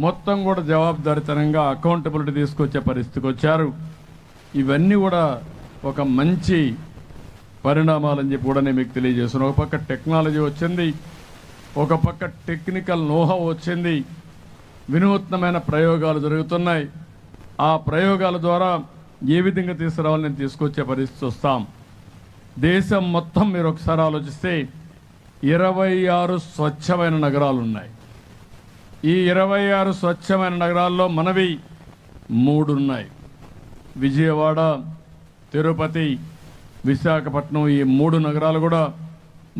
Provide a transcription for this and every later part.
మొత్తం కూడా జవాబుదారితనంగా అకౌంటబిలిటీ తీసుకొచ్చే పరిస్థితికి వచ్చారు. ఇవన్నీ కూడా ఒక మంచి పరిణామాలని చెప్పి కూడా నేను మీకు తెలియజేస్తున్నాను. ఒక పక్క టెక్నాలజీ వచ్చింది ఒక పక్క టెక్నికల్ నోహం వచ్చింది వినూత్నమైన ప్రయోగాలు జరుగుతున్నాయి. ఆ ప్రయోగాల ద్వారా ఏ విధంగా తీసుకురావాలని నేను తీసుకొచ్చే పరిస్థితి వస్తాం. దేశం మొత్తం మీరు ఒకసారి ఆలోచిస్తే ఇరవై ఆరు స్వచ్ఛమైన నగరాలు ఉన్నాయి. ఈ ఇరవై ఆరు స్వచ్ఛమైన నగరాల్లో మనవి మూడు ఉన్నాయి విజయవాడ తిరుపతి విశాఖపట్నం ఈ మూడు నగరాలు కూడా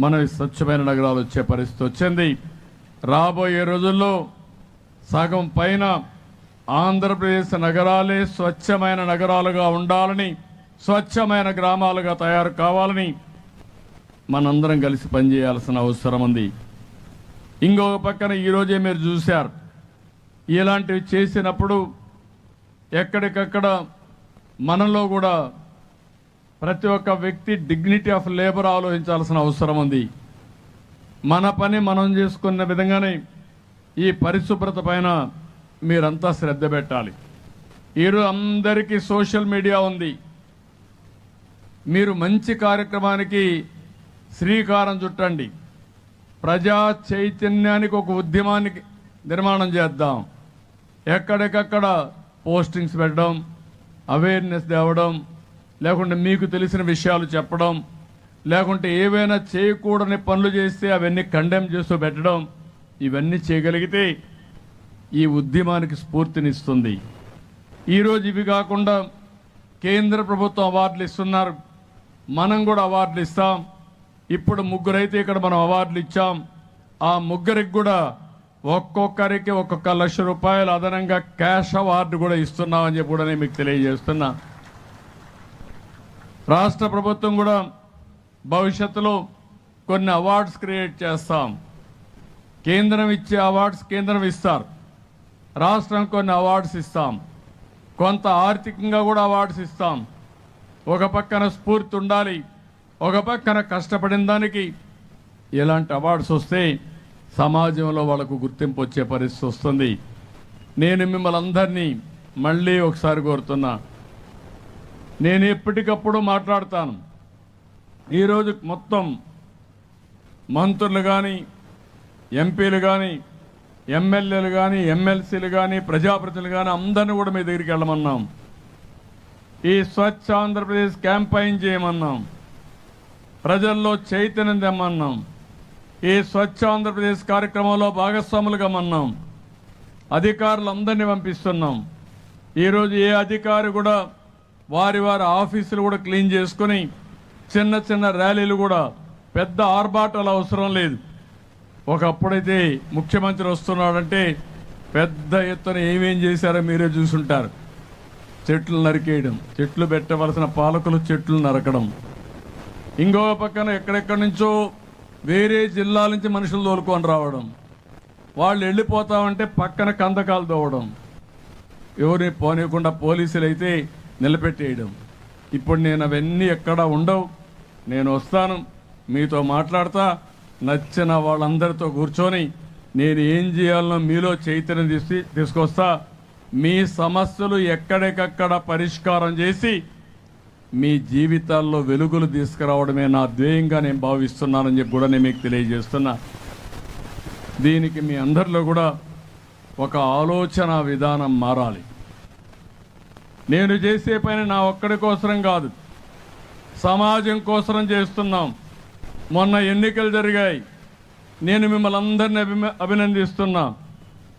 మనవి స్వచ్ఛమైన నగరాలు వచ్చే పరిస్థితి వచ్చింది. రాబోయే రోజుల్లో సగం పైన ఆంధ్రప్రదేశ్ నగరాలే స్వచ్ఛమైన నగరాలుగా ఉండాలని స్వచ్ఛమైన గ్రామాలుగా తయారు కావాలని మనందరం కలిసి పనిచేయాల్సిన అవసరం ఉంది. ఇంకొక పక్కన ఈరోజే మీరు చూశారు. ఇలాంటివి చేసినప్పుడు ఎక్కడికక్కడ మనలో కూడా ప్రతి ఒక్క వ్యక్తి డిగ్నిటీ ఆఫ్ లేబర్ ఆలోచించాల్సిన అవసరం ఉంది. మన పని మనం చేసుకున్న విధంగానే ఈ పరిశుభ్రత పైన మీరంతా శ్రద్ధ పెట్టాలి. ఈరోజు అందరికీ సోషల్ మీడియా ఉంది. మీరు మంచి కార్యక్రమానికి శ్రీకారం చుట్టండి. ప్రజా చైతన్యానికి ఒక ఉద్యమానికి నిర్మాణం చేద్దాం. ఎక్కడికక్కడ పోస్టింగ్స్ పెట్టడం అవేర్నెస్ తేవడం లేకుంటే మీకు తెలిసిన విషయాలు చెప్పడం లేకుంటే ఏవైనా చేయకూడని పనులు చేస్తే అవన్నీ కండెమ్ చేస్తూ పెట్టడం ఇవన్నీ చేయగలిగితే ఈ ఉద్యమానికి స్ఫూర్తినిస్తుంది. ఈరోజు ఇవి కాకుండా కేంద్ర ప్రభుత్వం అవార్డులు ఇస్తున్నారు. మనం కూడా అవార్డులు ఇస్తాం. ఇప్పుడు ముగ్గురైతే ఇక్కడ మనం అవార్డులు ఇచ్చాం. ఆ ముగ్గురికి కూడా ఒక్కొక్కరికి ఒక్కొక్క లక్ష రూపాయలు అదనంగా క్యాష్ అవార్డు కూడా ఇస్తున్నామని చెప్పి కూడా నేను మీకు తెలియజేస్తున్నా. రాష్ట్ర ప్రభుత్వం కూడా భవిష్యత్తులో కొన్ని అవార్డ్స్ క్రియేట్ చేస్తాం. కేంద్రం ఇచ్చే అవార్డ్స్ కేంద్రం ఇస్తారు. రాష్ట్రం కొన్ని అవార్డ్స్ ఇస్తాం. కొంత ఆర్థికంగా కూడా అవార్డ్స్ ఇస్తాం. ఒక పక్కన స్ఫూర్తి ఉండాలి. ఒక పక్కన కష్టపడిన దానికి ఇలాంటి అవార్డ్స్ వస్తే సమాజంలో వాళ్ళకు గుర్తింపు వచ్చే పరిస్థితి వస్తుంది. నేను మిమ్మల్ని అందరినీ మళ్ళీ ఒకసారి కోరుతున్నా. నేను ఎప్పటికప్పుడు మాట్లాడతాను. ఈరోజు మొత్తం మంత్రులు కానీ ఎంపీలు కానీ ఎమ్మెల్యేలు కానీ ఎమ్మెల్సీలు కానీ ప్రజాప్రతినిధులు కానీ అందరిని కూడా మీ దగ్గరికి వెళ్ళమన్నాం. ఈ స్వచ్ఛ ఆంధ్రప్రదేశ్ క్యాంపైన్ చేయమన్నాం. ప్రజల్లో చైతన్యం తెమ్మన్నాం. ఈ స్వచ్ఛ ఆంధ్రప్రదేశ్ కార్యక్రమంలో భాగస్వాములుగా మన్నాం. అధికారులందరినీ పంపిస్తున్నాం. ఈరోజు ఏ అధికారి కూడా వారి వారి ఆఫీసులు కూడా క్లీన్ చేసుకుని చిన్న చిన్న ర్యాలీలు కూడా పెద్ద ఆర్భాటాలు అవసరం లేదు. ఒకప్పుడైతే ముఖ్యమంత్రి వస్తున్నాడంటే పెద్ద ఎత్తున ఏమేం చేశారో మీరే చూసుంటారు. చెట్లు నరికేయడం చెట్లు పెట్టవలసిన పాలకులు చెట్లు నరకడం. ఇంకో పక్కన ఎక్కడెక్కడి నుంచో వేరే జిల్లాల నుంచి మనుషులు తోలుకొని రావడం. వాళ్ళు వెళ్ళిపోతామంటే పక్కన కందకాలు తోవడం. ఎవరిని పోనీయకుండా పోలీసులు అయితే నిలబెట్టేయడం. ఇప్పుడు నేను అవన్నీ ఎక్కడ ఉండవు. నేను వస్తాను. మీతో మాట్లాడతా. నచ్చిన వాళ్ళందరితో కూర్చొని నేను ఏం చేయాలనో మీలో చైతన్యం తీసి తీసుకొస్తా. మీ సమస్యలు ఎక్కడికక్కడ పరిష్కారం చేసి మీ జీవితాల్లో వెలుగులు తీసుకురావడమే నా ధ్యేయంగా నేను భావిస్తున్నానని చెప్పి కూడా నేను మీకు తెలియజేస్తున్నా. దీనికి మీ అందరిలో కూడా ఒక ఆలోచన విధానం మారాలి. నేను చేసే పని నా ఒక్కడి కోసరం కాదు. సమాజం కోసరం చేస్తున్నాం. మొన్న ఎన్నికలు జరిగాయి. నేను మిమ్మల్ని అందరిని అభిమ అభినందిస్తున్నా.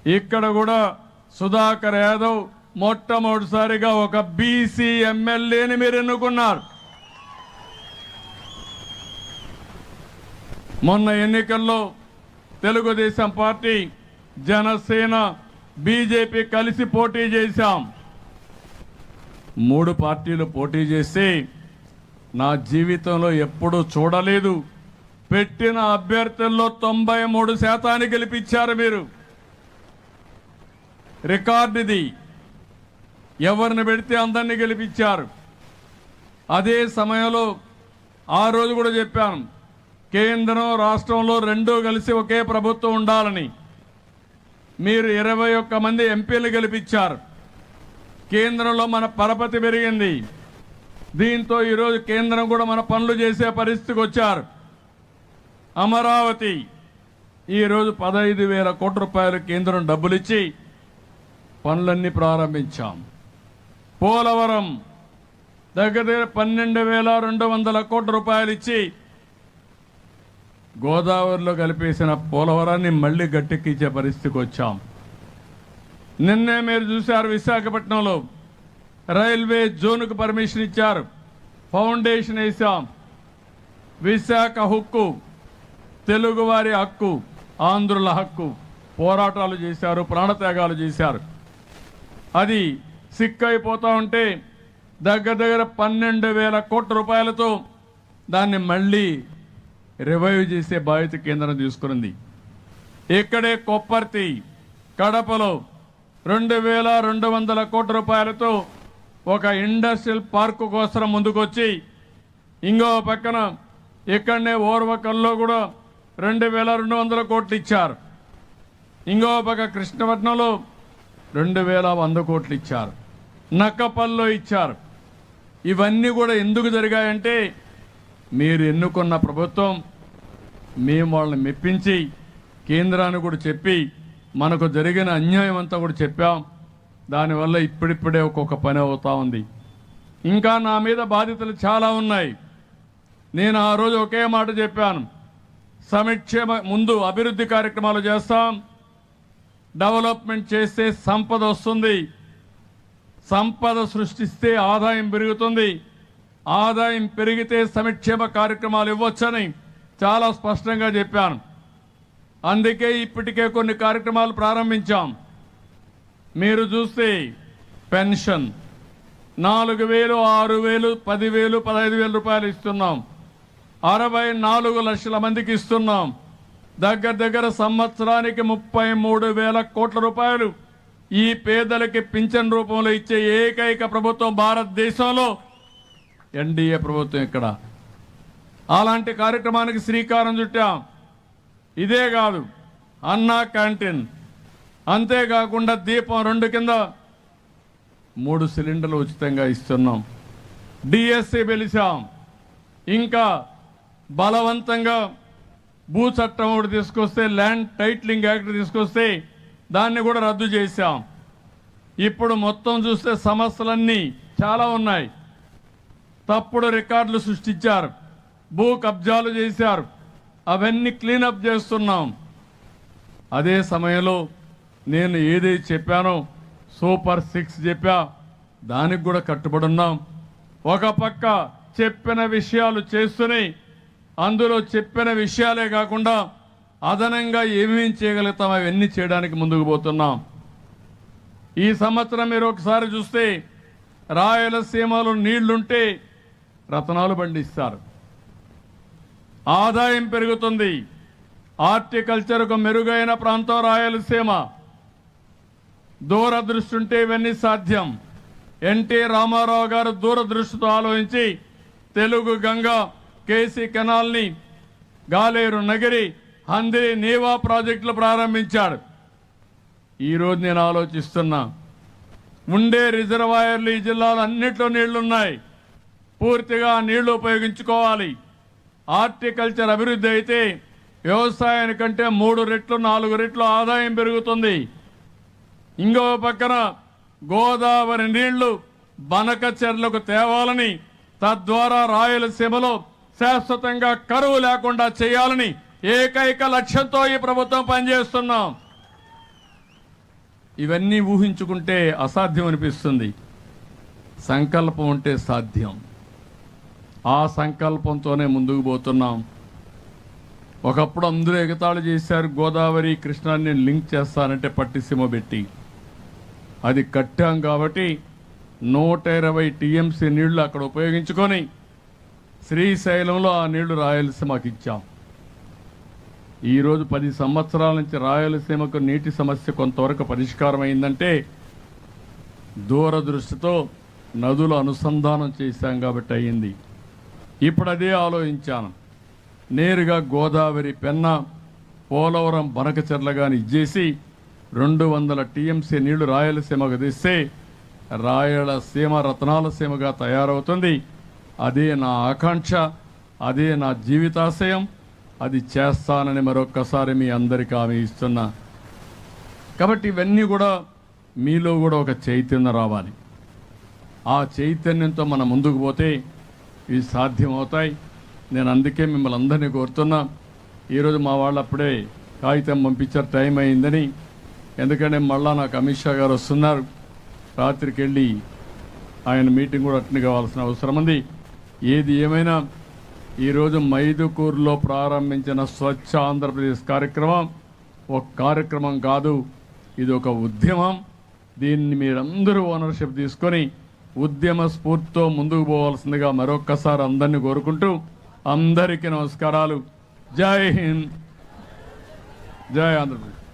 ఇక్కడ కూడా సుధాకర్ యాదవ్ మొట్టమొదటిసారిగా ఒక బీసీ ఎమ్మెల్యేని మీరు ఎన్నుకున్నారు. మొన్న ఎన్నికల్లో తెలుగుదేశం పార్టీ జనసేన బీజేపీ కలిసి పోటీ చేశాం. మూడు పార్టీలు పోటీ చేసి నా జీవితంలో ఎప్పుడూ చూడలేదు. పెట్టిన అభ్యర్థుల్లో తొంభై మూడు శాతాన్ని గెలిపించారు మీరు. రికార్డుది ఎవరిని పెడితే అందరినీ గెలిపించారు. అదే సమయంలో ఆ రోజు కూడా చెప్పాను కేంద్రం రాష్ట్రంలో రెండూ కలిసి ఒకే ప్రభుత్వం ఉండాలని. మీరు ఇరవై ఒక్క మంది ఎంపీలు గెలిపించారు. కేంద్రంలో మన పరపతి పెరిగింది. దీంతో ఈరోజు కేంద్రం కూడా మన పనులు చేసే పరిస్థితికి వచ్చారు. అమరావతి ఈరోజు పదహైదు వేల కోట్ల రూపాయలు కేంద్రం డబ్బులిచ్చి పనులన్నీ ప్రారంభించాం. పోలవరం దగ్గర దగ్గర పన్నెండు వేల రెండు వందల కోట్ల రూపాయలు ఇచ్చి గోదావరిలో కలిపేసిన పోలవరాన్ని మళ్ళీ గట్టెక్కించే పరిస్థితికి వచ్చాం. నిన్నే మీరు చూశారు విశాఖపట్నంలో. రైల్వే జోన్కు పర్మిషన్ ఇచ్చారు. ఫౌండేషన్ వేసాం విశాఖ హక్కు తెలుగువారి హక్కు ఆంధ్రుల హక్కు పోరాటాలు చేశారు ప్రాణత్యాగాలు చేశారు. అది సిక్ అయిపోతూ ఉంటే దగ్గర దగ్గర పన్నెండు వేల కోట్ల రూపాయలతో దాన్ని మళ్ళీ రివైవ్ చేసే బాధ్యత కేంద్రం తీసుకున్నది ఇక్కడే కొప్పర్తి కడపలో రెండు వేల రెండు వందల కోట్ల రూపాయలతో ఒక ఇండస్ట్రియల్ పార్కు కోసం ముందుకొచ్చి ఇంకో పక్కన ఇక్కడనే ఓర్వకల్లో కూడా రెండు వేల రెండు వందల కోట్లు ఇచ్చారు. ఇంకో పక్క కృష్ణపట్నంలో రెండు వేల వంద కోట్లు ఇచ్చారు. నక్కపల్లో ఇచ్చారు. ఇవన్నీ కూడా ఎందుకు జరిగాయంటే మీరు ఎన్నుకున్న ప్రభుత్వం మేము వాళ్ళని మెప్పించి కేంద్రాన్ని కూడా చెప్పి మనకు జరిగిన అన్యాయం అంతా కూడా చెప్పాం. దానివల్ల ఇప్పుడిప్పుడే ఒక్కొక్క పని అవుతా ఉంది. ఇంకా నా మీద బాధ్యతలు చాలా ఉన్నాయి. నేను ఆ రోజు ఒకే మాట చెప్పాను. సమక్షేమ ముందు అభివృద్ధి కార్యక్రమాలు చేస్తాం. డెవలప్మెంట్ చేస్తే సంపద వస్తుంది. సంపద సృష్టిస్తే ఆదాయం పెరుగుతుంది. ఆదాయం పెరిగితే సంక్షేమ కార్యక్రమాలు ఇవ్వచ్చని చాలా స్పష్టంగా చెప్పాను. అందుకే ఇప్పటికే కొన్ని కార్యక్రమాలు ప్రారంభించాం. మీరు చూస్తే పెన్షన్ నాలుగు వేలు ఆరు వేలు పదివేలు పదహైదు వేల రూపాయలు ఇస్తున్నాం. అరవై నాలుగు లక్షల మందికి ఇస్తున్నాం. దగ్గర దగ్గర సంవత్సరానికి ముప్పై మూడు వేల కోట్ల రూపాయలు. ఈ పేదలకి పింఛన్ రూపంలో ఇచ్చే ఏకైక ప్రభుత్వం భారతదేశంలో ఎన్డీఏ ప్రభుత్వం ఇక్కడ. అలాంటి కార్యక్రమానికి శ్రీకారం చుట్టాం. ఇదే కాదు అన్నా క్యాంటీన్. అంతేకాకుండా దీపం రెండు కింద మూడు సిలిండర్లు ఉచితంగా ఇస్తున్నాం. డిఎస్సి పిలిచాం ఇంకా బలవంతంగా భూ చట్టం ఒకటి తీసుకొస్తే ల్యాండ్ టైట్లింగ్ యాక్ట్ తీసుకొస్తే దాన్ని కూడా రద్దు చేశాం. ఇప్పుడు మొత్తం చూస్తే సమస్యలన్నీ చాలా ఉన్నాయి. తప్పుడు రికార్డులు సృష్టించారు. భూ కబ్జాలు చేశారు. అవన్నీ క్లీనప్ చేస్తున్నాం. అదే సమయంలో నేను ఏదైతే చెప్పానో సూపర్ సిక్స్ చెప్పా. దానికి కూడా కట్టుబడి ఉన్నాం. ఒక పక్క చెప్పిన విషయాలు చేస్తూనే అందులో చెప్పిన విషయాలే కాకుండా అదనంగా ఏమేమి చేయగలుగుతాం అవన్నీ చేయడానికి ముందుకు పోతున్నాం. ఈ సంవత్సరం మీరు ఒకసారి చూస్తే రాయలసీమలో నీళ్ళుంటే రతనాలు పండిస్తారు. ఆదాయం పెరుగుతుంది. హార్టికల్చర్కు మెరుగైన ప్రాంతం రాయలసీమ. దూరదృష్టి ఉంటే ఇవన్నీ సాధ్యం. ఎన్టీ రామారావు గారు దూరదృష్టితో ఆలోచించి తెలుగు గంగ కేసీ కెనాల్ని గాలేరు నగిరి హందిరి నీవా ప్రాజెక్టులు ప్రారంభించాడు ఈరోజు నేను ఆలోచిస్తున్నా ఉండే రిజర్వాయర్లు ఈ జిల్లాలో అన్నింటిలో నీళ్ళున్నాయి. పూర్తిగా నీళ్ళు ఉపయోగించుకోవాలి. హార్టికల్చర్ అభివృద్ధి అయితే వ్యవసాయానికంటే మూడు రెట్లు నాలుగు రెట్లు ఆదాయం పెరుగుతుంది. ఇంకో పక్కన గోదావరి నీళ్ళు బనక చెర్లకు తేవాలని తద్వారా రాయలసీమలో శాశ్వతంగా కరువు లేకుండా చేయాలని ఏకైక లక్ష్యంతో ఈ ప్రభుత్వం పనిచేస్తున్నాం. ఇవన్నీ ఊహించుకుంటే అసాధ్యం అనిపిస్తుంది. సంకల్పం ఉంటే సాధ్యం. ఆ సంకల్పంతోనే ముందుకు పోతున్నాం. ఒకప్పుడు అందరూ ఎగతాళి చేశారు గోదావరి కృష్ణాన్ని లింక్ చేస్తానంటే పట్టిసీమ పెట్టి. అది కట్టాం కాబట్టి నూట ఇరవై టీఎంసీ నీళ్ళు అక్కడ ఉపయోగించుకొని శ్రీశైలంలో ఆ నీళ్ళు రాయలసీమకి ఇచ్చాం. ఈరోజు పది సంవత్సరాల నుంచి రాయలసీమకు నీటి సమస్య కొంతవరకు పరిష్కారం అయిందంటే దూరదృష్టితో నదులు అనుసంధానం చేశాం కాబట్టి అయింది ఇప్పుడు అదే ఆలోచించాను. నేరుగా గోదావరి పెన్న పోలవరం బనకచెర్ల కానీ ఇచ్చేసి రెండు వందల టీఎంసీ నీళ్ళు రాయలసీమకు తెస్తే రాయలసీమ రత్నాలసీమగా తయారవుతుంది. అదే నా ఆకాంక్ష అదే నా జీవితాశయం. అది చేస్తానని మరొక్కసారి మీ అందరికీ ఆమె ఇస్తున్నా. కాబట్టి ఇవన్నీ కూడా మీలో కూడా ఒక చైతన్యం రావాలి. ఆ చైతన్యంతో మనం ముందుకు పోతే ఇవి సాధ్యమవుతాయి. నేను అందుకే మిమ్మల్ని అందరినీ కోరుతున్నా. ఈరోజు మా వాళ్ళు అప్పుడే కాగితం పంపించారు టైం అయిందని. ఎందుకంటే మళ్ళా నాకు అమిత్ షా గారు వస్తున్నారు. రాత్రికి వెళ్ళి ఆయన మీటింగ్ కూడా అటెండ్ కావాల్సిన అవసరం ఉంది. ఏది ఏమైనా ఈరోజు మైదుకూరులో ప్రారంభించిన స్వచ్ఛ ఆంధ్రప్రదేశ్ కార్యక్రమం ఒక కార్యక్రమం కాదు ఇది ఒక ఉద్యమం. దీన్ని మీరందరూ ఓనర్షిప్ తీసుకొని ఉద్యమ స్ఫూర్తితో ముందుకు పోవాల్సిందిగా మరొక్కసారి అందరినీ కోరుకుంటూ అందరికీ నమస్కారాలు. జై హింద్. జై ఆంధ్రప్రదేశ్.